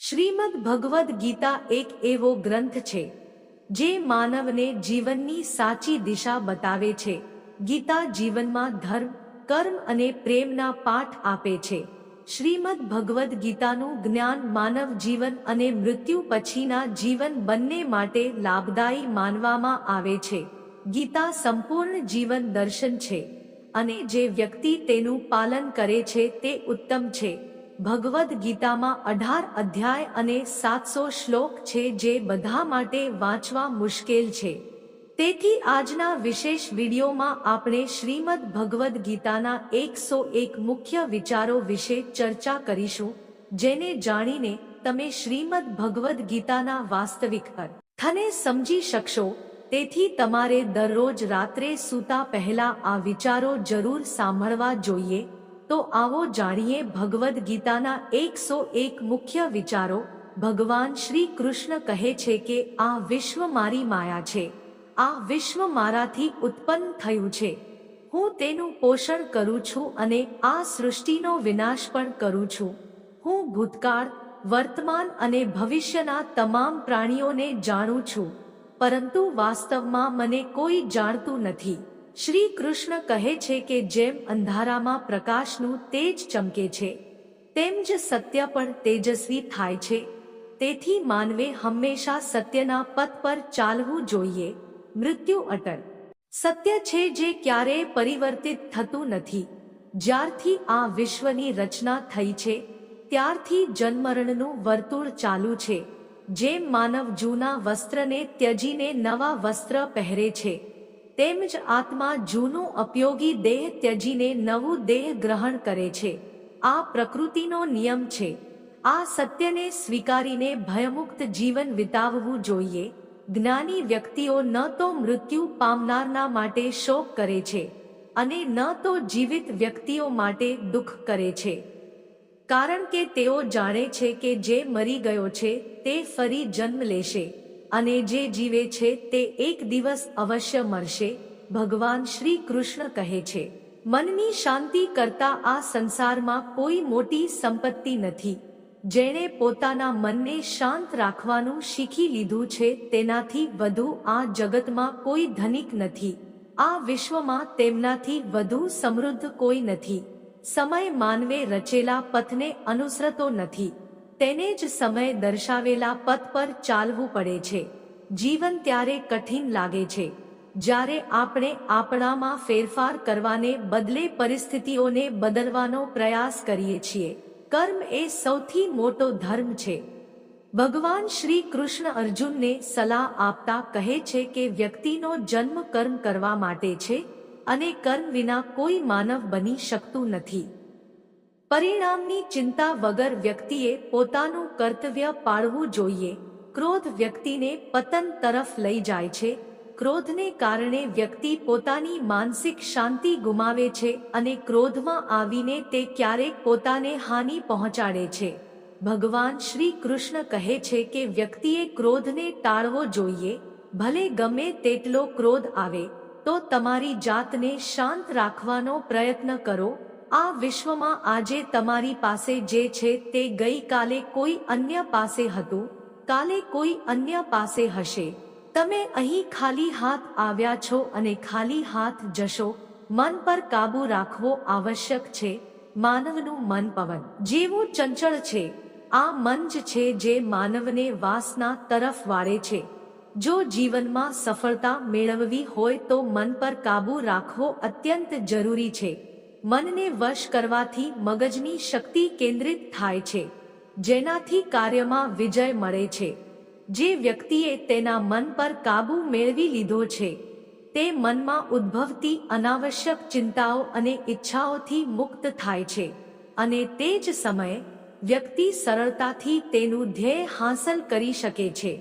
શ્રીમદ ભગવદ્ ગીતા એક એવો ગ્રંથ છે, જે માનવને જીવનની સાચી દિશા બતાવે છે. ગીતા જીવનમાં ધર્મ, કર્મ અને પ્રેમના પાઠ આપે છે. શ્રીમદ ભગવદ્ ગીતાનું જ્ઞાન માનવ જીવન અને મૃત્યુ પછીના જીવન બંને માટે લાભદાયી માનવામાં આવે છે. ગીતા સંપૂર્ણ જીવન દર્શન છે અને જે વ્યક્તિ તેનું પાલન કરે છે તે ઉત્તમ છે. ભગવદ્ ગીતામાં અઢાર અધ્યાય અને સાતસો શ્લોક છે જે બધા માટે વાંચવા મુશ્કેલ છે. તેથી આજના વિશેષ વિડીયોમાં આપણે શ્રીમદ ભગવદ્ ગીતાના એકસો એક મુખ્ય વિચારો વિશે ચર્ચા કરીશું, જેને જાણીને તમે શ્રીમદ ભગવદ્ ગીતાના વાસ્તવિક અર્થને સમજી શકશો. તેથી તમારે દરરોજ રાત્રે સૂતા પહેલા આ વિચારો જરૂર સાંભળવા જોઈએ. તો આવો જાણીએ ભગવદ્ ગીતાના એકસો એક મુખ્ય વિચારો. ભગવાન શ્રી કૃષ્ણ કહે છે કે આ વિશ્વ મારી માયા છે. આ વિશ્વ મારાથી ઉત્પન્ન થયું છે. હું તેનું પોષણ કરું છું અને આ સૃષ્ટિનો વિનાશ પણ કરું છું. હું ભૂતકાળ, વર્તમાન અને ભવિષ્યના તમામ પ્રાણીઓને જાણું છું. પરંતુ વાસ્તવમાં મને કોઈ જાણતું નથી. શ્રી કૃષ્ણ કહે છે કે જેમ અંધારામાં પ્રકાશનું તેજ ચમકે છે, તેમ જ સત્ય પણ તેજસ્વી થાય છે. તેથી માનવે હંમેશા સત્યના પથ પર ચાલવું જોઈએ. મૃત્યુ અટલ. સત્ય છે જે ક્યારેય પરિવર્તિત થતું નથી. જ્યારથી આ વિશ્વની રચના થઈ છે, ત્યારથી જન્મરણનું વર્તુળ ચાલુ છે. જેમ માનવ જૂના વસ્ત્રને ત્યજીને નવા વસ્ત્ર પહેરે છે તેમજ આત્મા જૂનું ઉપયોગી દેહ ત્યજીને નવું દેહ ગ્રહણ કરે છે. આ પ્રકૃતિનો નિયમ છે. આ સત્યને સ્વીકારીને ભયમુક્ત જીવન વિતાવવું જોઈએ. જ્ઞાની વ્યક્તિઓ ન તો મૃત્યુ પામનારના માટે શોક કરે છે અને ન તો જીવિત વ્યક્તિઓ માટે દુઃખ કરે છે. કારણ કે તેઓ જાણે છે કે જે મરી ગયો છે તે ફરી જન્મ લેશે. અને જે જીવે છે તે એક દિવસ અવશ્ય મરશે, ભગવાન શ્રી કૃષ્ણ કહે છે. મનની શાંતિ કરતા આ સંસારમાં કોઈ મોટી સંપત્તિ નથી. જેણે પોતાના મનને શાંત રાખવાનું શીખી લીધું છે તેનાથી વધુ આ જગતમાં કોઈ ધનિક નથી. આ વિશ્વમાં તેમનાથી વધુ સમૃદ્ધ કોઈ નથી. સમય માનવે રચેલા પથને અનુસરતો નથી. તેને જ સમય દર્શાવેલા પથ પર ચાલવું પડે છે. જીવન ત્યારે કઠિન લાગે છે. જ્યારે આપણે આપણામાં ફેરફાર કરવાને બદલે પરિસ્થિતિઓને બદલવાનો પ્રયાસ કરીએ છીએ. કર્મ એ સૌથી મોટો ધર્મ છે. ભગવાન શ્રી કૃષ્ણ અર્જુનને સલાહ આપતા કહે છે કે વ્યક્તિનો જન્મ કર્મ કરવા માટે છે અને કર્મ વિના કોઈ માનવ બની શકતું નથી. પરિણામની ચિંતા વગર વ્યક્તિએ પોતાનું કર્તવ્ય પાળવું જોઈએ. ક્રોધ વ્યક્તિને પતન તરફ લઈ જાય છે. ક્રોધને કારણે વ્યક્તિ પોતાની માનસિક શાંતિ ગુમાવે છે અને ક્રોધમાં આવીને તે ક્યારેક પોતાને હાનિ પહોંચાડે છે. ભગવાન શ્રી કૃષ્ણ કહે છે કે વ્યક્તિએ ક્રોધને ટાળવો જોઈએ. ભલે ગમે તેટલો ક્રોધ આવે, તો તમારી જાતને શાંત રાખવાનો પ્રયત્ન કરો. આ વિશ્વમાં આજે તમારી પાસે જે છે તે ગઈકાલે કોઈ અન્ય પાસે હતું, કાલે કોઈ અન્ય પાસે હશે. તમે અહીં ખાલી હાથ આવ્યા છો અને ખાલી હાથ જશો. મન પર કાબુ રાખવો આવશ્યક છે. માનવનું મન પવન જેવું ચંચળ છે, આ મન જ છે જે માનવને વાસના તરફ વાળે છે. જો જીવનમાં સફળતા મેળવવી હોય તો મન પર કાબુ રાખવો અત્યંત જરૂરી છે. મનને વશ કરવાથી મગજની શક્તિ કેન્દ્રિત થાય છે, જેનાથી કાર્યમાં વિજય મળે છે. જે વ્યક્તિએ તેના મન પર કાબુ મેળવી લીધો છે, તે મનમાં ઉદ્ભવતી અનાવશ્યક ચિંતાઓ અને ઈચ્છાઓથી મુક્ત થાય છે અને તે જ સમયે વ્યક્તિ સરળતાથી તેનું ધ્યેય હાંસલ કરી શકે છે.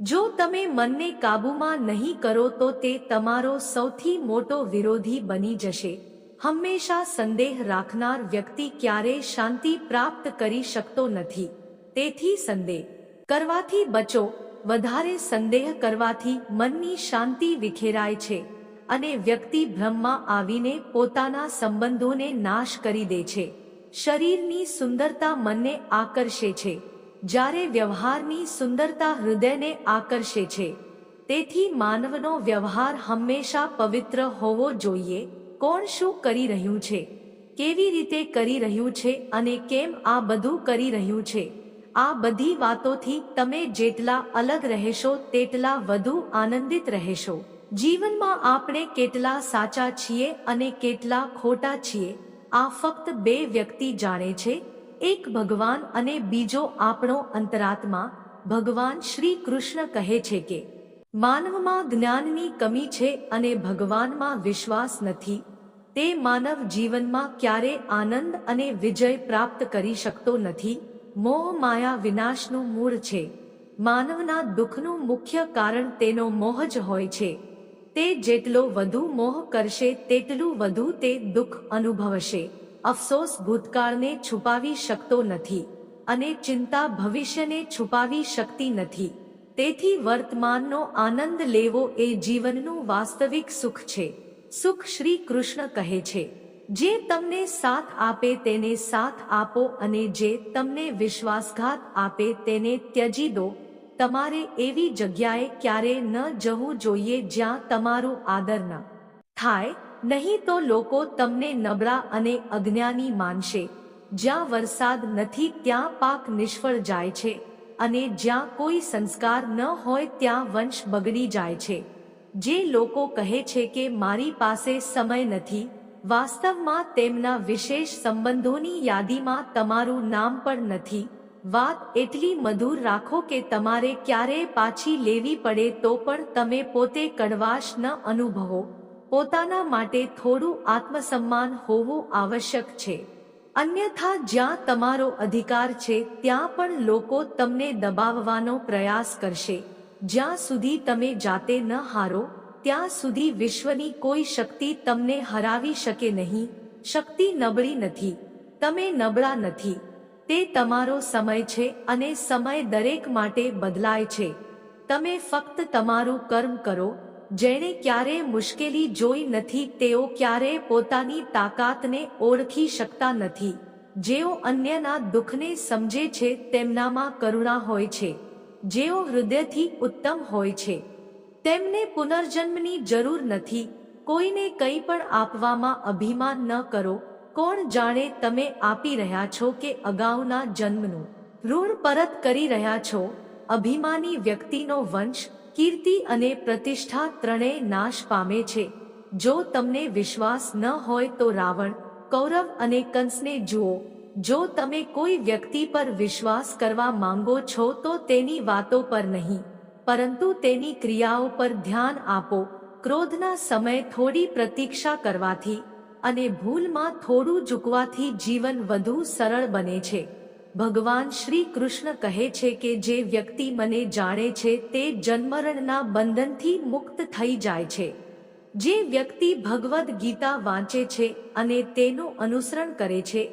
જો તમે મનને કાબૂમાં નહીં કરો તો તે તમારો સૌથી મોટો વિરોધી બની જશે. હંમેશા સંદેહ રાખનાર વ્યક્તિ ક્યારેય શાંતિ પ્રાપ્ત કરી શકતો નથી. તેથી સંદેહ કરવાથી બચો, વધારે સંદેહ કરવાથી મનની શાંતિ વિખેરાય છે અને વ્યક્તિ ભ્રમમાં આવીને પોતાના સંબંધોને નાશ કરી દે છે. શરીરની સુંદરતા મનને આકર્ષે છે, જ્યારે વ્યવહારની સુંદરતા હૃદયને આકર્ષે છે. તેથી માનવનો વ્યવહાર હંમેશા પવિત્ર હોવો જોઈએ. કોણ શું કરી રહ્યું છે? કેવી રીતે કરી રહ્યું છે અને કેમ આ બધું કરી રહ્યું છે? આ બધી વાતોથી તમે જેટલા અલગ રહેશો તેટલા વધુ આનંદિત રહેશો. જીવનમાં આપણે કેટલા સાચા છીએ અને કેટલા ખોટા છીએ, આ ફક્ત બે વ્યક્તિ જાણે છે, એક ભગવાન અને બીજો આપણો અંતરાત્મા, ભગવાન શ્રી કૃષ્ણ કહે છે કે માનવમાં જ્ઞાનની કમી છે અને ભગવાનમાં વિશ્વાસ નથી. તે માનવ જીવનમાં ક્યારે આનંદ અને વિજય પ્રાપ્ત કરી શકતો નથી. મોહ માયા વિનાશનું મૂળ છે. માનવના દુઃખનું મુખ્ય કારણ તેનો મોહ જ હોય છે. તે જેટલો વધુ મોહ કરશે તેટલું વધુ તે દુઃખ અનુભવશે. અફસોસ ભૂતકાળને છુપાવી શકતો નથી અને ચિંતા ભવિષ્યને છુપાવી શકતી નથી. તેથી વર્તમાનનો આનંદ લેવો એ જીવનનું વાસ્તવિક સુખ છે. સુખ શ્રી કૃષ્ણ કહે છે. જે તમને સાથ આપે તેને સાથ આપો અને જે તમને વિશ્વાસઘાત આપે તેને ત્યજી દો. તમારે એવી જગ્યાએ ક્યારે ન જવું જોઈએ જ્યાં તમારું આદર ન થાય, નહીં તો લોકો તમને નબળા અને અજ્ઞાની માનશે. જ્યાં વરસાદ નથી ત્યાં પાક નિષ્ફળ જાય છે. અને જ્યાં કોઈ સંસ્કાર ન હોય ત્યાં વંશ બગડી જાય છે. જે લોકો કહે છે કે મારી પાસે સમય નથી, વાસ્તવમાં તેમના વિશેષ સંબંધોની યાદીમાં તમારું નામ પણ નથી. વાત એટલી મધુર રાખો કે તમારે ક્યારે પાછી લેવી પડે તો પણ તમે પોતે કડવાશ ન અનુભવો. પોતાના માટે થોડું આત્મસન્માન હોવું આવશ્યક છે. અન્યથા જ્યાં તમારો અધિકાર છે, ત્યાં પણ લોકો તમને દબાવવાનો પ્રયાસ કરશે. જ્યાં સુધી તમે જાતે ન હારો, ત્યાં સુધી વિશ્વની કોઈ શક્તિ તમને હરાવી શકે નહીં. શક્તિ નબળી નથી. તમે નબળા નથી. તે તમારો સમય છે અને સમય દરેક માટે બદલાય છે. તમે ફક્ત તમારું કર્મ કરો જેણે ક્યારે મુશ્કેલી જોઈ નથી, તેઓ ક્યારે પોતાની તાકાતને ઓળખી શકતા નથી. જેઓ અન્યના દુઃખને સમજે છે, તેમનામાં કરુણા હોય છે. જેઓ હૃદયથી ઉત્તમ હોય છે. તેમને પુનર્જન્મની જરૂર નથી. કોઈને કંઈ પણ આપવામાં અભિમાન ન કરો. કોણ જાણે તમે આપી રહ્યા છો કે અગાઉના જન્મનું ઋણ પરત કરી રહ્યા છો. અભિમાની વ્યક્તિનો વંશ કીર્તિ અને પ્રતિષ્ઠા ત્રણેય નાશ પામે છે. જો તમને વિશ્વાસ ન હોય તો રાવણ, કૌરવ અને કંસને જુઓ. જો તમે કોઈ વ્યક્તિ પર વિશ્વાસ કરવા માંગો છો તો તેની વાતો પર નહીં. પરંતુ તેની ક્રિયાઓ પર ધ્યાન આપો. ક્રોધના સમય થોડી પ્રતીક્ષા કરવાથી અને ભૂલમાં થોડું ઝૂકવાથી જીવન વધુ સરળ બને છે. ભગવાન શ્રી કૃષ્ણ કહે છે કે જે વ્યક્તિ મને જાણે છે તે જન્મરણના બંધનથી મુક્ત થઈ જાય છે. જે વ્યક્તિ ભગવદ્ ગીતા વાંચે છે અને તેનું અનુસરણ કરે છે,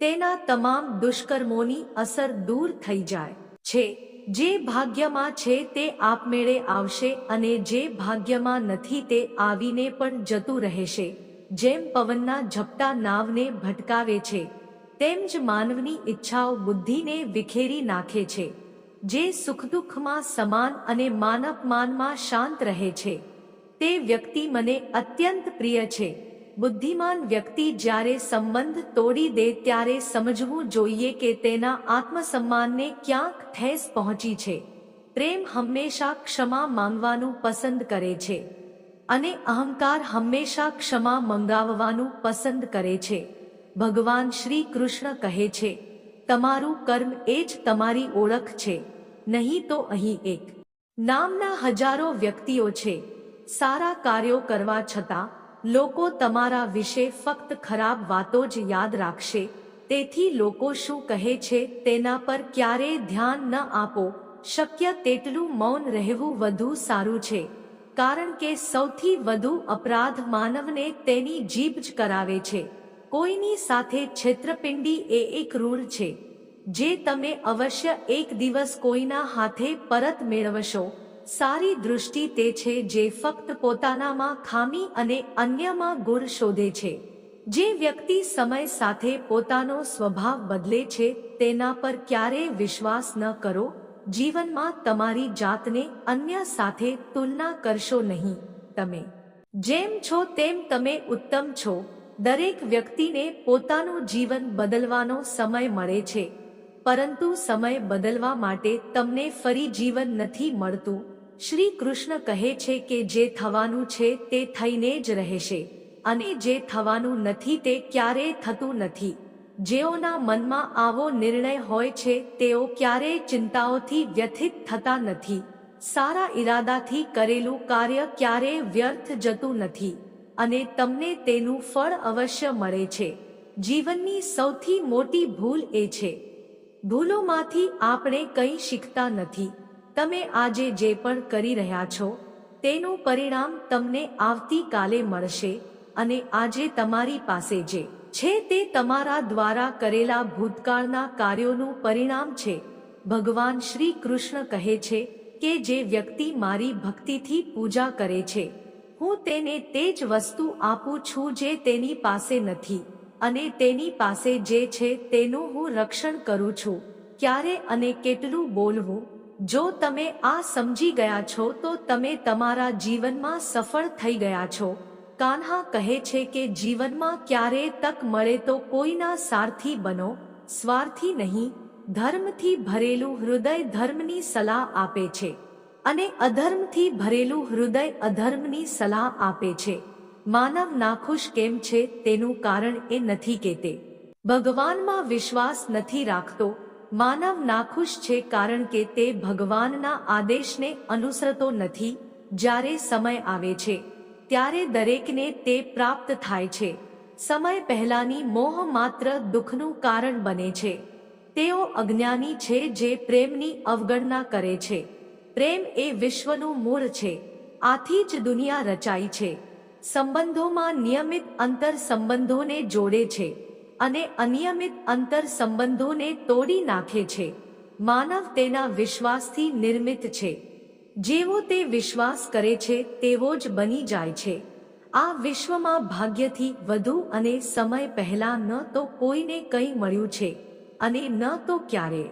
તેના તમામ દુષ્કર્મોની અસર દૂર થઈ જાય છે. જે ભાગ્યમાં છે તે આપમેળે આવશે અને જે ભાગ્યમાં નથી તે આવીને પણ જતું રહેશે, જેમ પવનના ઝપટા નાવને ભટકાવે છે. તેમ જ માનવની ઈચ્છાઓ બુદ્ધિને વિખેરી નાખે છે, જે સુખ દુઃખમાં સમાન અને માનપમાનમાં શાંત રહે છે. તે વ્યક્તિ મને અત્યંત પ્રિય છે. બુદ્ધિમાન વ્યક્તિ જ્યારે સંબંધ તોડી દે ત્યારે સમજવું જોઈએ કે તેના આત્મસન્માનને ક્યાંક ઠેસ પહોંચી છે. પ્રેમ હંમેશા ક્ષમા માંગવાનું પસંદ કરે છે. અને અહંકાર હંમેશા ક્ષમા મંગાવવાનું પસંદ કરે છે. ભગવાન શ્રી કૃષ્ણ કહે છે, તમારું કર્મ એ જ તમારી ઓળખ છે, નહીં તો અહીં એક. નામના હજારો વ્યક્તિઓ છે, સારા કાર્યો કરવા છતાં, લોકો તમારા વિશે ફક્ત ખરાબ વાતો જ યાદ રાખશે, તેથી લોકો શું કહે છે તેના પર ક્યારેય ધ્યાન ન આપો, શક્ય તેટલું મૌન રહેવું વધુ સારું છે, કારણ કે સૌથી વધુ અપરાધ માનવને તેની જીભ જ કરાવે છે. કોઈની સાથે છેત્રપિંડી એ એક રૂઢ છે, જે તમે અવશ્ય એક દિવસ કોઈના હાથે પરત મેળવશો. સારી દૃષ્ટિ તે છે જે ફક્ત પોતાનામાં ખામી અને અન્યમાં ગુણ શોધે છે. જે વ્યક્તિ સમય સાથે પોતાનો સ્વભાવ બદલે છે, તેના પર ક્યારેય વિશ્વાસ ન કરો. જીવનમાં તમારી જાતને અન્ય સાથે તુલના કરશો નહીં તમે. જેમ છો તેમ તમે ઉત્તમ છો. દરેક વ્યક્તિને પોતાનું જીવન બદલવાનો સમય મળે છે. પરંતુ સમય બદલવા માટે તમને ફરી જીવન નથી મળતું. શ્રી કૃષ્ણ કહે છે કે જે થવાનું છે તે થઈને જ રહેશે. અને જે થવાનું નથી તે ક્યારેય થતું નથી. જેઓના મનમાં આવો નિર્ણય હોય છે, તેઓ ક્યારેય ચિંતાઓથી વ્યથિત થતા નથી. સારા ઈરાદાથી કરેલું કાર્ય ક્યારેય વ્યર્થ જતું નથી. અને તમને તેનું ફળ અવશ્ય મળે છે. જીવનની સૌથી મોટી ભૂલ એ છે. ભૂલોમાંથી આપણે કંઈ શીખતા નથી. તમે આજે જે પણ કરી રહ્યા છો, તેનું પરિણામ તમને આવતીકાલે મળશે અને આજે તમારી પાસે જે છે તે તમારા દ્વારા કરેલા ભૂતકાળના કાર્યોનું પરિણામ છે. ભગવાન શ્રી કૃષ્ણ કહે છે કે જે વ્યક્તિ મારી ભક્તિથી પૂજા કરે છે હું તેને તે જ વસ્તુ આપું છું જે તેની પાસે નથી, અને તેની પાસે જે છે તેનું હું રક્ષણ કરું છું. ક્યારે અને કેટલું બોલવું? જો તમે આ સમજી ગયા છો, તો તમે તમારા જીવનમાં સફળ થઈ ગયા છો. કાન્હા કહે છે કે જીવનમાં ક્યારે તક મળે તો કોઈના સારથી બનો, સ્વાર્થી નહીં, ધર્મથી ભરેલું હૃદય ધર્મની સલાહ આપે છે. અને અધર્મથી ભરેલું હૃદય અધર્મની સલાહ આપે છે. માનવ નાખુશ કેમ છે તેનું કારણ એ નથી કે તે ભગવાનમાં વિશ્વાસ નથી રાખતો. માનવ નાખુશ છે કારણ કે તે ભગવાનના આદેશને અનુસરતો નથી. જ્યારે સમય આવે છે, ત્યારે દરેકને તે પ્રાપ્ત થાય છે. સમય પહેલાની મોહ માત્ર દુઃખનું કારણ બને છે. તેઓ અજ્ઞાની છે જે પ્રેમની અવગણના કરે છે. પ્રેમ એ વિશ્વનું મૂળ છે. આથી જ દુનિયા રચાઈ છે. સંબંધોમાં નિયમિત અંતર સંબંધોને જોડે છે અને અનિયમિત અંતર સંબંધોને તોડી નાખે છે. માનવ તેના વિશ્વાસથી નિર્મિત છે. જેવો તે વિશ્વાસ કરે છે, તેવો જ બની જાય છે. આ વિશ્વમાં ભાગ્યથી વધુ અને સમય પહેલા ન તો કોઈને કંઈ મળ્યું છે અને ન તો ક્યારે.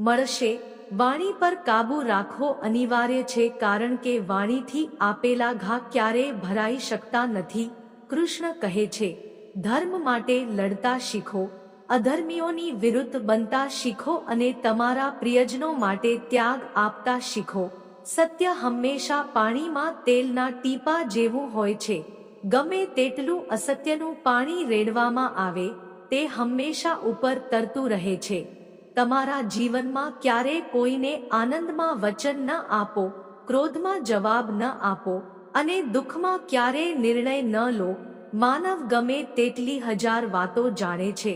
મળશે વાણી પર કાબુ રાખવો અનિવાર્ય છે કારણ કે વાણીથી આપેલા ઘા ક્યારેય ભરાઈ શકતા નથી. કૃષ્ણ કહે છે, ધર્મ માટે લડતા શીખો, અધર્મીઓની વિરુદ્ધ બનતા શીખો અને તમારા પ્રિયજનો માટે ત્યાગ આપતા શીખો. સત્ય હંમેશા પાણીમાં તેલના ટીપા જેવું હોય છે. ગમે તેટલું અસત્યનું પાણી રેડવામાં આવે, તે હંમેશા ઉપર તરતું રહે છે. તમારા જીવનમાં ક્યારે કોઈને આનંદમાં વચન ન આપો, ક્રોધમાં જવાબ ન આપો અને દુઃખમાં ક્યારે નિર્ણય ન લો. માનવ ગમે તેટલી હજાર વાતો જાણે છે,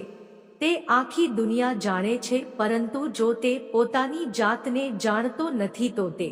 તે આખી દુનિયા જાણે છે, પરંતુ જો તે પોતાની જાતને જાણતો નથી તો તે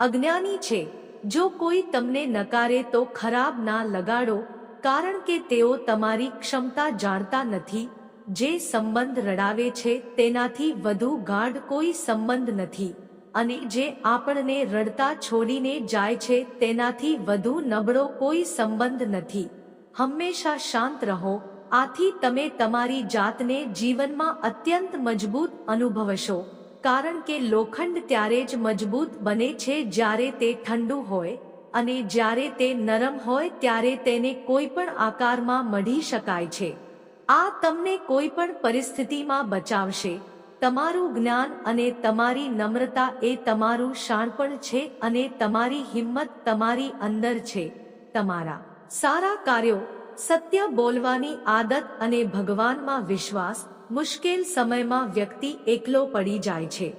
અજ્ઞાની છે. જો કોઈ તમને નકારે તો ખરાબ ના લગાડો, કારણ કે તેઓ તમારી ક્ષમતા જાણતા નથી જે સંબંધ રડાવે છે, તેનાથી વધુ ગાઢ કોઈ સંબંધ નથી. અને જે આપણને રડતા છોડીને જાય છે, તેનાથી વધુ નબળો કોઈ સંબંધ નથી. હંમેશા શાંત રહો. આથી તમે તમારી જાતને જીવનમાં અત્યંત મજબૂત અનુભવશો. કારણ કે લોખંડ ત્યારે જ મજબૂત બને છે જ્યારે તે ઠંડુ હોય, અને જ્યારે તે નરમ હોય ત્યારે તેને કોઈ પણ આકારમાં મઢી શકાય છે. આ તમને કોઈ પણ પરિસ્થિતિમાં બચાવશે. તમારું જ્ઞાન અને તમારી નમ્રતા એ તમારું શાણપણ છે અને તમારી હિંમત તમારી અંદર છે. તમારા સારા કાર્યો, સત્ય બોલવાની આદત અને ભગવાનમાં વિશ્વાસ, મુશ્કેલ સમયમાં વ્યક્તિ એકલો પડી જાય છે.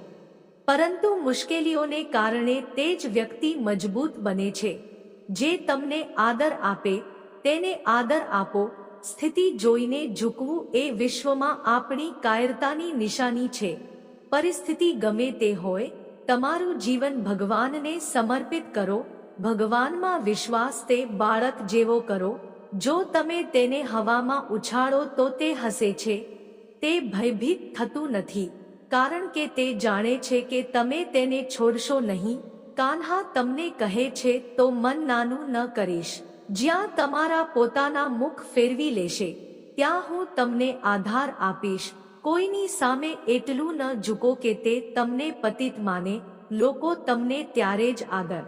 પરંતુ મુશ્કેલીઓને કારણે તે જ વ્યક્તિ મજબૂત બને છે. જે તમને આદર આપે, તેને આદર આપો સ્થિતિ જોઈને ઝૂકવું એ વિશ્વમાં આપણી કાયરતાની નિશાની છે. પરિસ્થિતિ ગમે તે હોય, તમારું જીવન ભગવાનને સમર્પિત કરો, ભગવાનમાં વિશ્વાસ તે બાળક જેવો કરો. જો તમે તેને હવામાં ઉછાળો તો તે હસે છે. તે ભયભીત થતું નથી, કારણ કે તે જાણે છે કે તમે તેને છોડશો નહીં. કાન્હા તમને કહે છે, તો મન નાનું ન કરીશ. જ્યાં તમારા પોતાના મુખ ફેરવી લેશે, ત્યાં હું તમને આધાર આપીશ. કોઈની સામે એટલું ન ઝૂકો કે તે તમને પતિત માને, લોકો તમને ત્યારે જ આદર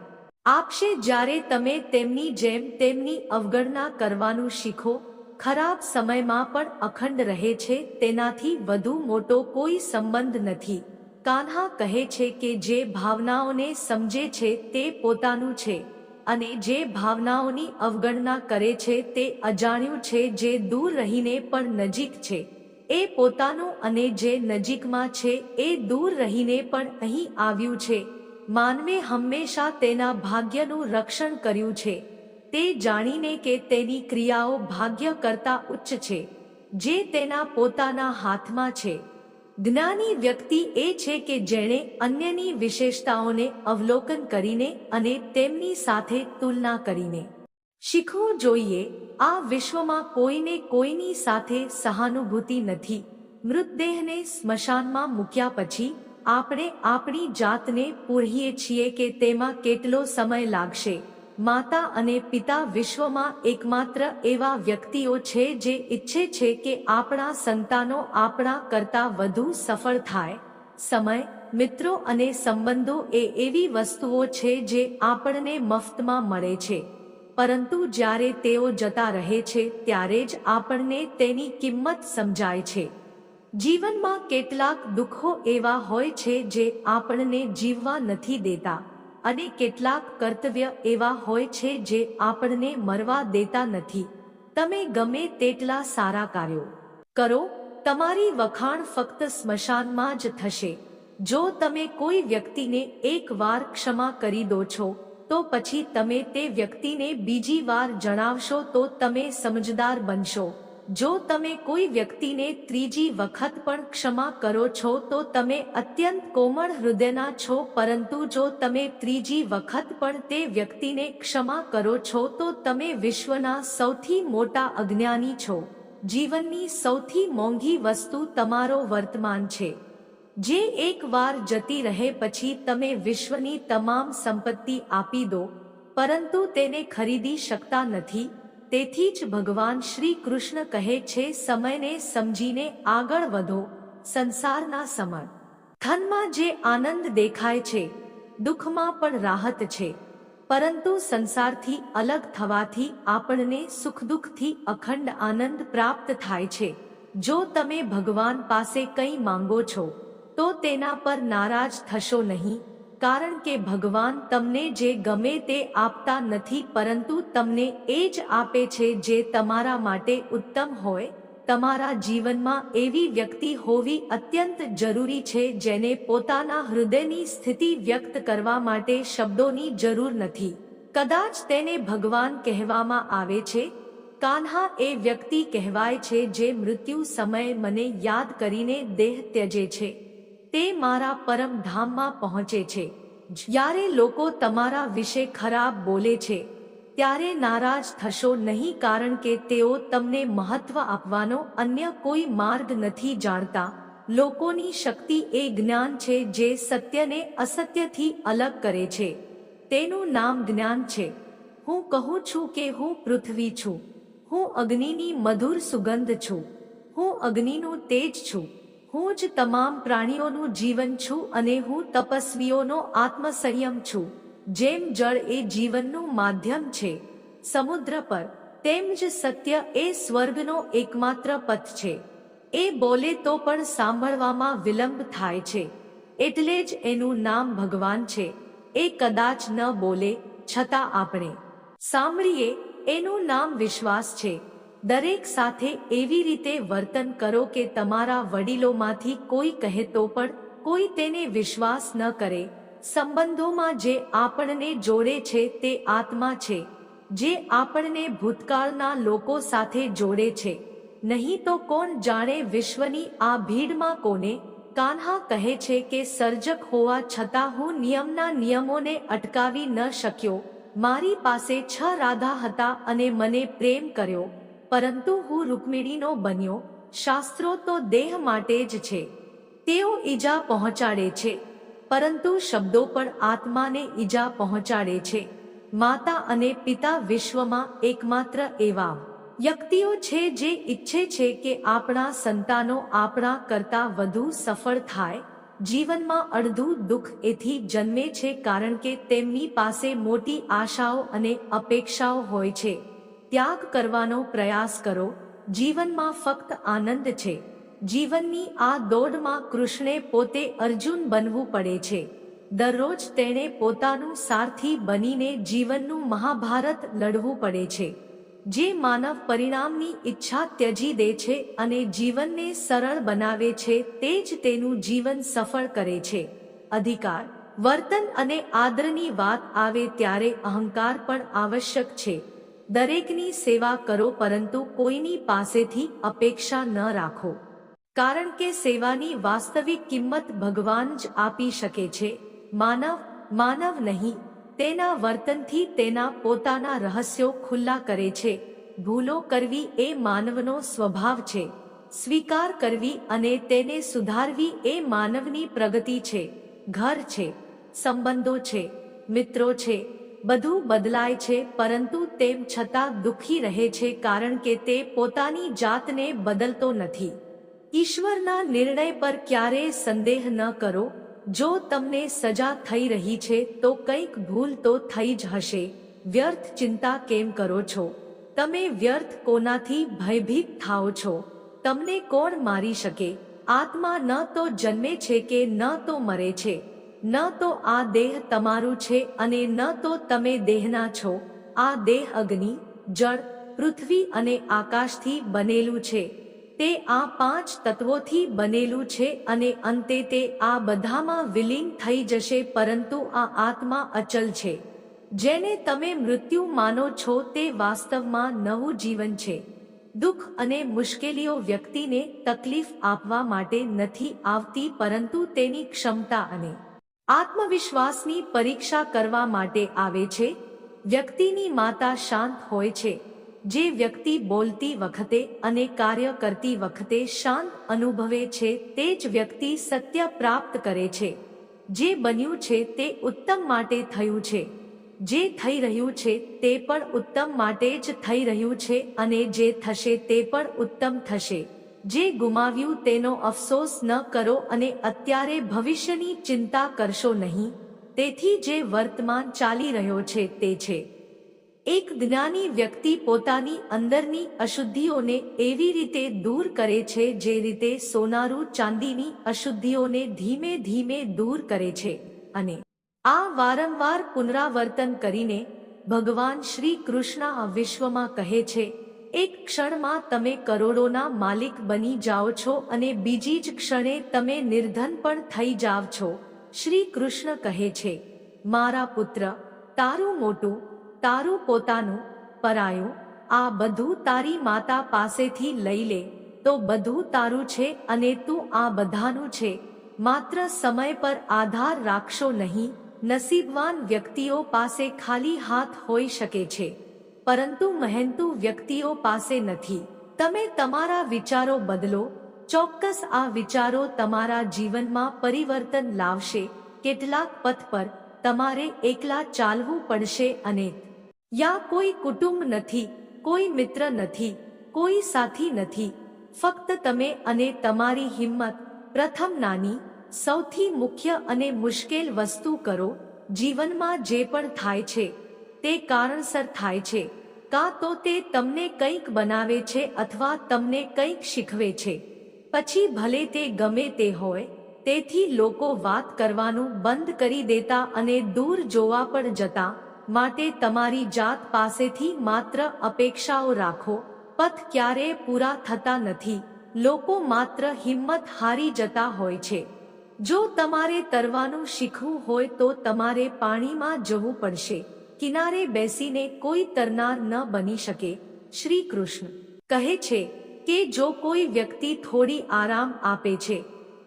આપશે જ્યારે તમે તેમની જેમ તેમની અવગણના કરવાનું શીખો. ખરાબ સમયમાં પણ અખંડ રહે છે, તેનાથી વધુ મોટો કોઈ સંબંધ નથી. કાન્હા કહે છે કે જે ભાવનાઓને સમજે છે, તે પોતાનું છે. અને જે ભાવનાઓની અવગણના કરે છે તે અજાણ્યું છે જે દૂર રહીને પણ નજીક છે. એ પોતાનું અને જે નજીકમાં છે એ દૂર રહીને પણ અહીં આવ્યું છે. માનવે હંમેશા તેના ભાગ્યનું રક્ષણ કર્યું છે. તે જાણીને કે તેની ક્રિયાઓ ભાગ્ય કરતા ઉચ્ચ છે, જે તેના પોતાના હાથમાં છે. જ્ઞાની વ્યક્તિ એ છે કે જેણે અન્યની વિશેષતાઓને અવલોકન કરીને અને તેમની સાથે તુલના કરીને. શીખવું જોઈએ, આ વિશ્વમાં કોઈને કોઈની સાથે સહાનુભૂતિ નથી. મૃતદેહને સ્મશાનમાં મૂક્યા પછી, આપણે આપણી જાતને પૂરીએ છીએ કે તેમાં કેટલો સમય લાગશે. માતા અને પિતા વિશ્વમાં એકમાત્ર એવા વ્યક્તિઓ છે જે ઈચ્છે છે કે આપણા સંતાનો આપણા કરતા વધુ સફળ થાય. સમય, મિત્રો અને સંબંધો એ એવી વસ્તુઓ છે જે આપણને મફતમાં મળે છે. પરંતુ જ્યારે તેઓ જતા રહે છે, ત્યારે જ આપણને તેની કિંમત સમજાય છે. જીવનમાં કેટલાક દુઃખો એવા હોય છે જે આપણને જીવવા નથી દેતા. અને કેટલાક કર્તવ્ય એવા હોય છે જે આપણને મરવા દેતા નથી. તમે ગમે તેટલા સારા કાર્યો કરો, તમારી વખાણ ફક્ત સ્મશાનમાં જ થશે. જો તમે કોઈ વ્યક્તિને એક વાર ક્ષમા કરી દો છો, તો પછી તમે તે વ્યક્તિને બીજી વાર જણાવશો તો તમે સમજદાર બનશો. જો તમે કોઈ વ્યક્તિને ત્રીજી વખત પણ ક્ષમા કરો છો, તો તમે અત્યંત કોમળ હૃદયના છો. પરંતુ જો તમે ત્રીજી વખત પણ તે વ્યક્તિને ક્ષમા કરો છો, તો તમે વિશ્વના સૌથી મોટા અજ્ઞાની છો. જીવનની સૌથી મોંઘી વસ્તુ તમારો વર્તમાન છે. જે એકવાર જતી રહે પછી તમે વિશ્વની તમામ સંપત્તિ આપી દો, પરંતુ તેને ખરીદી શકતા નથી. તેથી જ ભગવાન શ્રી કૃષ્ણ કહે છે, સમયને સમજીને આગળ વધો, સંસારના સમર થનમાં જે આનંદ દેખાય છે, દુઃખમાં પણ રાહત છે. પરંતુ સંસારથી અલગ થવાથી આપણને સુખ દુઃખથી અખંડ આનંદ પ્રાપ્ત થાય છે. જો તમે ભગવાન પાસે કંઈ માંગો છો, તો તેના પર નારાજ થશો નહીં. કારણ કે ભગવાન તમને જે ગમે તે આપતા નથી, પરંતુ તમને એ જ આપે છે જે તમારા માટે ઉત્તમ હોય. તમારા જીવનમાં એવી વ્યક્તિ હોવી અત્યંત જરૂરી છે જેને પોતાના હૃદયની સ્થિતિ વ્યક્ત કરવા માટે શબ્દોની જરૂર નથી. કદાચ તેને ભગવાન કહેવામાં આવે છે. કાન્હા એ વ્યક્તિ કહેવાય છે જે મૃત્યુ સમયે મને યાદ કરીને દેહ ત્યજે છે. તે મારા પરમ ધામમાં પહોંચે છે. જ્યારે લોકો તમારા વિશે ખરાબ બોલે છે, ત્યારે નારાજ થશો નહીં કારણ કે તેઓ તમને મહત્વ આપવાનો અન્ય કોઈ માર્ગ નથી જાણતા. લોકોની શક્તિ એ જ્ઞાન છે જે સત્યને અસત્યથી અલગ કરે છે. તેનું નામ જ્ઞાન છે. હું કહું છું કે હું પૃથ્વી છું. હું અગ્નિની મધુર સુગંધ છું. હું અગ્નિનું તેજ છું. હું જ તમામ પ્રાણીઓનું જીવન છું અને હું તપસ્વીઓનો આત્મસંયમ છું. જેમ જળ એ જીવનનું માધ્યમ છે, સમુદ્ર પર, તેમ જ સત્ય એ સ્વર્ગનો એકમાત્ર પથ છે. એ બોલે તો પણ સાંભળવામાં વિલંબ થાય છે. એટલે જ એનું નામ ભગવાન છે. એ કદાચ ન બોલે, છતાં આપણે સાંભળીએ, એનું નામ વિશ્વાસ છે. દરેક સાથે એવી રીતે વર્તન કરો કે તમારા વડીલોમાંથી કોઈ કહે તો પણ કોઈ તેને વિશ્વાસ ન કરે. સંબંધોમાં જે આપણને જોડે છે તે આત્મા છે, જે આપણને ભૂતકાળના લોકો સાથે જોડે છે. નહીં તો કોણ જાણે વિશ્વની આ ભીડમાં કોને કાન્હા કહે છે કે સર્જક હોવા છતાં હું નિયમના નિયમોને અટકાવી ન શક્યો. મારી પાસે છ રાધા હતા અને મને પ્રેમ કર્યો. પરંતુ હું રૂકમિણીનો બન્યો. શાસ્ત્રો તો દેહ માટે જ છે. તેઓ ઈજા પહોંચાડે છે. પરંતુ શબ્દો પણ આત્માને ઈજા પહોંચાડે છે. માતા અને પિતા વિશ્વમાં એકમાત્ર એવા વ્યક્તિઓ છે જે ઈચ્છે છે કે આપણા સંતાનો આપણા કરતા વધુ સફળ થાય. જીવનમાં અડધું દુઃખ એથી જન્મે છે કારણ કે તેમની પાસે મોટી આશાઓ અને અપેક્ષાઓ હોય છે. ત્યાગ કરવાનો પ્રયાસ કરો. જીવનમાં ફક્ત આનંદ છે. જીવનની આ દોડમાં કૃષ્ણે પોતે અર્જુન બનવું પડે છે. દરરોજ તેણે પોતાનું સારથી બનીને જીવનનું મહાભારત લડવું પડે છે. જે માનવ પરિણામની ઈચ્છા ત્યજી દે છે અને જીવનને સરળ બનાવે છે તે જ તેનું જીવન સફળ કરે છે. અધિકાર. વર્તન અને આદરની વાત આવે ત્યારે અહંકાર પણ આવશ્યક છે. દરેકની સેવા કરો પરંતુ કોઈની પાસેથી અપેક્ષા ન રાખો. કારણ કે સેવાની વાસ્તવિક કિંમત ભગવાન જ આપી શકે છે. માનવ માનવ નહીં, તેના વર્તનથી તેના પોતાના રહસ્યો ખુલ્લા કરે છે. ભૂલો કરવી એ માનવનો સ્વભાવ છે. સ્વીકાર કરવી અને તેને સુધારવી એ માનવની પ્રગતિ છે. ઘર છે, સંબંધો છે, મિત્રો છે બધું બદલાય છે, પરંતુ તેમ છતાં દુઃખી રહે છે કારણ કે તે પોતાની જાતને બદલતો નથી. ઈશ્વરના નિર્ણય પર ક્યારેય સંદેહ ન કરો. જો તમને સજા થઈ રહી છે, તો કંઈક ભૂલ તો થઈ જ હશે. વ્યર્થ ચિંતા કેમ કરો છો? તમે વ્યર્થ કોનાથી ભયભીત થાઓ છો? તમને કોણ મારી શકે? આત્મા ન તો જન્મે છે કે ન તો મરે છે? ન તો આ દેહ તમારું છે અને ન તો તમે દેહના છો. આ દેહ અગ્નિ, જળ, પૃથ્વી અને આકાશથી બનેલું છે. તે આ પાંચ તત્વોથી બનેલું છે અને અંતે તે આ બધામાં વિલીન થઈ જશે પરંતુ આ આત્મા અચલ છે. જેને તમે મૃત્યુ માનો છો તે વાસ્તવમાં નવું જીવન છે. દુઃખ અને મુશ્કેલીઓ વ્યક્તિને તકલીફ આપવા માટે નથી આવતી પરંતુ તેની ક્ષમતા અને આત્મવિશ્વાસની પરીક્ષા કરવા માટે આવે છે. વ્યક્તિની માતા શાંત હોય છે. જે વ્યક્તિ બોલતી વખતે અને કાર્ય કરતી વખતે શાંત અનુભવે છે તે જ વ્યક્તિ સત્ય પ્રાપ્ત કરે છે. જે બન્યું છે તે ઉત્તમ માટે થયું છે. જે થઈ રહ્યું છે તે પણ ઉત્તમ માટે જ થઈ રહ્યું છે અને જે થશે તે પણ ઉત્તમ થશે. જે ગુમાવ્યું તેનો અફસોસ ન કરો અને અત્યારે ભવિષ્યની ચિંતા કરશો નહીં. તેથી જે વર્તમાન ચાલી રહ્યો છે તે છે. એક જ્ઞાની વ્યક્તિ પોતાની અંદરની અશુદ્ધિઓને એવી રીતે દૂર કરે છે જે રીતે સોનારું ચાંદીની અશુદ્ધિઓને ધીમે ધીમે દૂર કરે છે અને આ વારંવાર પુનરાવર્તન કરીને ભગવાન શ્રી કૃષ્ણ વિશ્વમાં કહે છે એક ક્ષણમાં તમે કરોડોના માલિક બની જાઓ છો અને બીજી જ ક્ષણે તમે નિર્ધન પણ થઈ જાવ છો. શ્રી કૃષ્ણ કહે છે, મારા પુત્ર, તારું મોટું, તારું પોતાનું, પરાયું, આ બધું તારી માતા પાસેથી લઈ લે, તો બધું તારું છે અને તું આ બધાનું છે. માત્ર સમય પર આધાર રાખશો નહીં, નસીબવાન વ્યક્તિઓ પાસે ખાલી હાથ હોઈ શકે છે. પરંતુ મહેનતુ વ્યક્તિઓ પાસે નથી. તમે તમારા વિચારો બદલો, ચોક્કસ આ વિચારો તમારા જીવનમાં પરિવર્તન લાવશે, કેટલાક પથ પર તમારે એકલા ચાલવું પડશે અને યા કોઈ કુટુંબ નથી, કોઈ મિત્ર નથી, કોઈ સાથી નથી. ફક્ત તમે અને તમારી હિંમત, પ્રથમ નાની, સૌથી મુખ્ય અને મુશ્કેલ વસ્તુ કરો, જીવનમાં જે પણ થાય છે. તે કારણસર થાય છે. કાં તો તે તમને કંઈક બનાવે છે અથવા તમને કંઈક શીખવે છે. પછી ભલે તે ગમે તે હોય, તેથી લોકો વાત કરવાનું બંધ કરી દેતા અને દૂર જોવા પણ જતા, માટે તમારી જાત પાસેથી માત્ર અપેક્ષાઓ રાખો, પથ ક્યારેય પૂરા થતા નથી. લોકો માત્ર હિંમત હારી જતા હોય છે. જો તમારે તરવાનું શીખવું હોય તો તમારે પાણીમાં જવું પડશે. કિનારે બેસીને કોઈ તરનાર ન બની શકે, શ્રી કૃષ્ણ કહે છે કે જો કોઈ વ્યક્તિ થોડી આરામ આપે છે,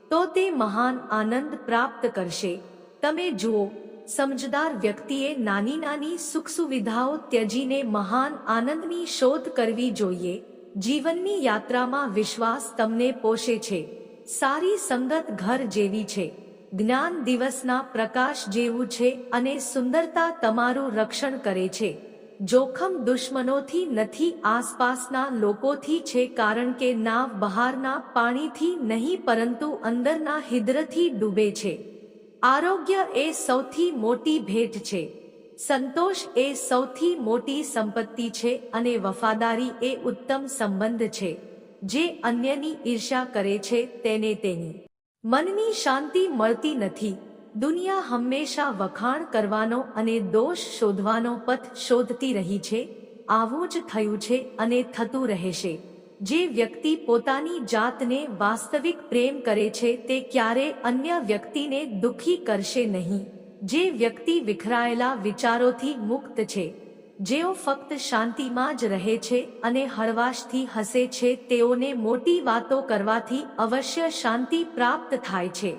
તો તે મહાન આનંદ પ્રાપ્ત કરશે. તમે જુઓ, સમજદાર વ્યક્તિએ નાની નાની સુખ સુવિધાઓ ત્યજીને મહાન આનંદની શોધ કરવી જોઈએ. જીવનની યાત્રામાં વિશ્વાસ તમને પોષે છે. સારી સંગત ઘર જેવી છે. જ્ઞાન દિવસના પ્રકાશ જેવું છે અને સુંદરતા તમારું રક્ષણ કરે છે. જોખમ દુશ્મનોથી નથી, આસપાસના લોકોથી છે કારણ કે નાવ બહારના પાણીથી નહીં પરંતુ અંદરના હિદ્રથી ડૂબે છે. આરોગ્ય એ સૌથી મોટી ભેટ છે. સંતોષ એ સૌથી મોટી સંપત્તિ છે અને વફાદારી એ ઉત્તમ સંબંધ છે. જે અન્યની ઈર્ષા કરે છે તેને તેની મનની શાંતિ મળતી નથી. દુનિયા હંમેશા વખાણ કરવાનો અને દોષ શોધવાનો પથ શોધતી રહી છે. આવું જ થયું છે અને થતું રહેશે. જે વ્યક્તિ પોતાની જાતને વાસ્તવિક પ્રેમ કરે છે તે ક્યારે અન્ય વ્યક્તિને દુખી કરશે નહીં. જે વ્યક્તિ વિખરાયેલા વિચારોથી મુક્ત છે. જેઓ ફક્ત શાંતિમાં જ રહે છે અને હળવાશથી હસે છે, તેઓને મોટી વાતો કરવાથી અવશ્ય શાંતિ પ્રાપ્ત થાય છે.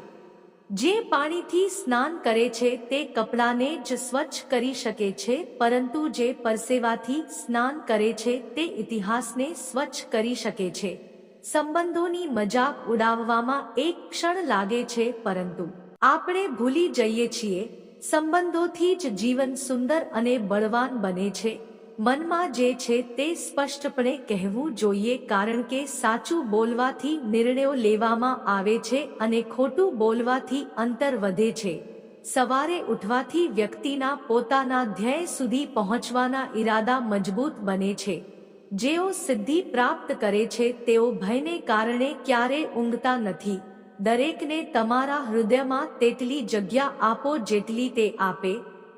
જે પાણીથી સ્નાન કરે છે, તે કપડાને જ સ્વચ્છ કરી શકે છે, પરંતુ જે પરસેવાથી સ્નાન કરે છે, તે ઇતિહાસને સ્વચ્છ કરી શકે છે. સંબંધોની મજાક ઉડાવવામાં એક ક્ષણ લાગે છે, પરંતુ આપણે ભૂલી જઈએ છીએ સંબંધોથી જ જીવન સુંદર અને બળવાન બને છે. મનમાં જે છે તે સ્પષ્ટપણે કહેવું જોઈએ કારણ કે સાચું બોલવાથી નિર્ણયો લેવામાં આવે છે અને ખોટું બોલવાથી અંતર વધે છે. સવારે ઉઠવાથી વ્યક્તિના પોતાના ધ્યેય સુધી પહોંચવાના ઈરાદા મજબૂત બને છે. જેઓ સિદ્ધિ પ્રાપ્ત કરે છે તેઓ ભયને કારણે ક્યારે ઊંઘતા નથી. દરેકને તમારા હૃદયમાં તેટલી જગ્યા આપો જેટલી તે આપે.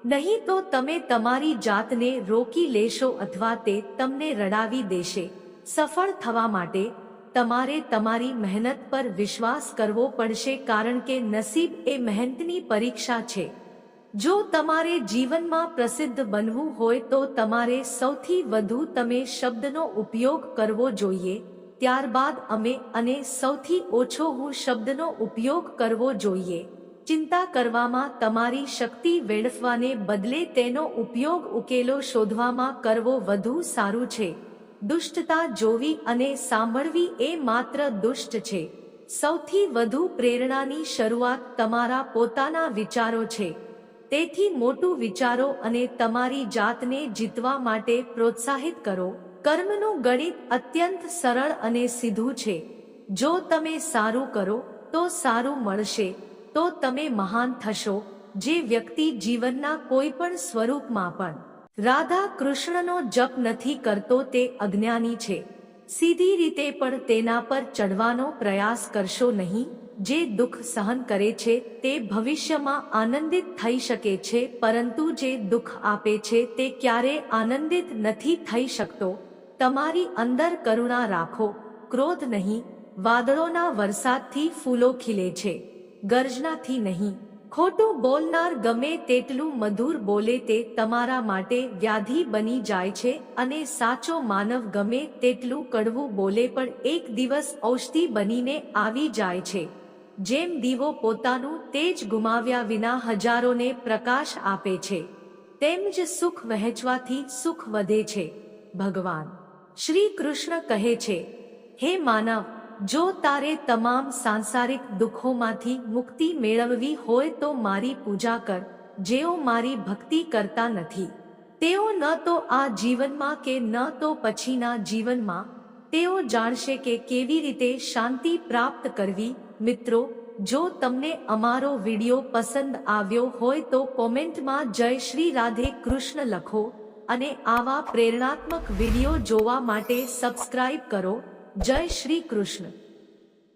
નહીં તો તમે તમારી જાતને રોકી લેશો અથવા તે તમને રડાવી દેશે. સફળ થવા માટે તમારે તમારી મહેનત પર વિશ્વાસ કરવો પડશે કારણ કે નસીબ એ મહેનતની પરીક્ષા છે. જો તમારે જીવનમાં પ્રસિદ્ધ બનવું હોય તો તમારે સૌથી વધુ તમે શબ્દનો ઉપયોગ કરવો જોઈએ. ત્યારબાદ અમે અને સૌથી ઓછો હું શબ્દનો ઉપયોગ કરવો જોઈએ. ચિંતા કરવામાં તમારી શક્તિ વેડફવાને બદલે તેનો ઉપયોગ ઉકેલો શોધવામાં કરવો વધુ સારું છે. દુષ્ટતા જોવી અને સાંભળવી એ માત્ર દુષ્ટ છે. સૌથી વધુ પ્રેરણાની શરૂઆત તમારા પોતાના વિચારો છે. તેથી મોટું વિચારો અને તમારી જાતને જીતવા માટે પ્રોત્સાહિત કરો. કર્મનું ગણિત અત્યંત સરળ અને સીધું છે. જો તમે સારું કરો, તો સારું મળશે, તો તમે મહાન થશો, જે વ્યક્તિ જીવનના કોઈ પણ સ્વરૂપમાં પણ. રાધા કૃષ્ણનો જપ નથી કરતો તે અજ્ઞાની છે. સીધી રીતે પણ તેના પર ચડવાનો પ્રયાસ કરશો નહીં, જે દુઃખ સહન કરે છે તે ભવિષ્યમાં આનંદિત થઈ શકે છે, પરંતુ જે દુઃખ આપે છે તે ક્યારે આનંદિત નથી થઈ શકતો. તમારી અંદર કરુણા રાખો, ક્રોધ નહીં, વાદળોના વરસાદથી ફૂલો ખીલે છે, ગર્જનાથી નહીં. ખોટું બોલનાર ગમે તેટલું મધુર બોલે તે તમારા માટે વ્યાધિ બની જાય છે અને સાચો માનવ ગમે તેટલું કડવું બોલે પણ એક દિવસ ઔષધિ બનીને આવી જાય છે. જેમ દીવો પોતાનું તેજ ગુમાવ્યા વિના હજારોને પ્રકાશ આપે છે, તેમ જ સુખ વહેંચવાથી સુખ વધે છે. ભગવાન શ્રી કૃષ્ણ કહે છે, હે માનવ, જો તારે તમામ સાંસારિક દુઃખોમાંથી મુક્તિ મેળવવી હોય તો મારી પૂજા કર, જેઓ મારી ભક્તિ કરતા નથી. તેઓ ન તો આ જીવનમાં કે ન તો પછીના જીવનમાં. તેઓ જાણશે કે કેવી રીતે શાંતિ પ્રાપ્ત કરવી. મિત્રો, જો તમને અમારો વિડિયો પસંદ આવ્યો હોય તો કોમેન્ટમાં જય શ્રી રાધે કૃષ્ણ લખો. અને આવા પ્રેરણાત્મક વિડિયો જોવા માટે સબસ્ક્રાઇબ કરો. જય શ્રી કૃષ્ણ.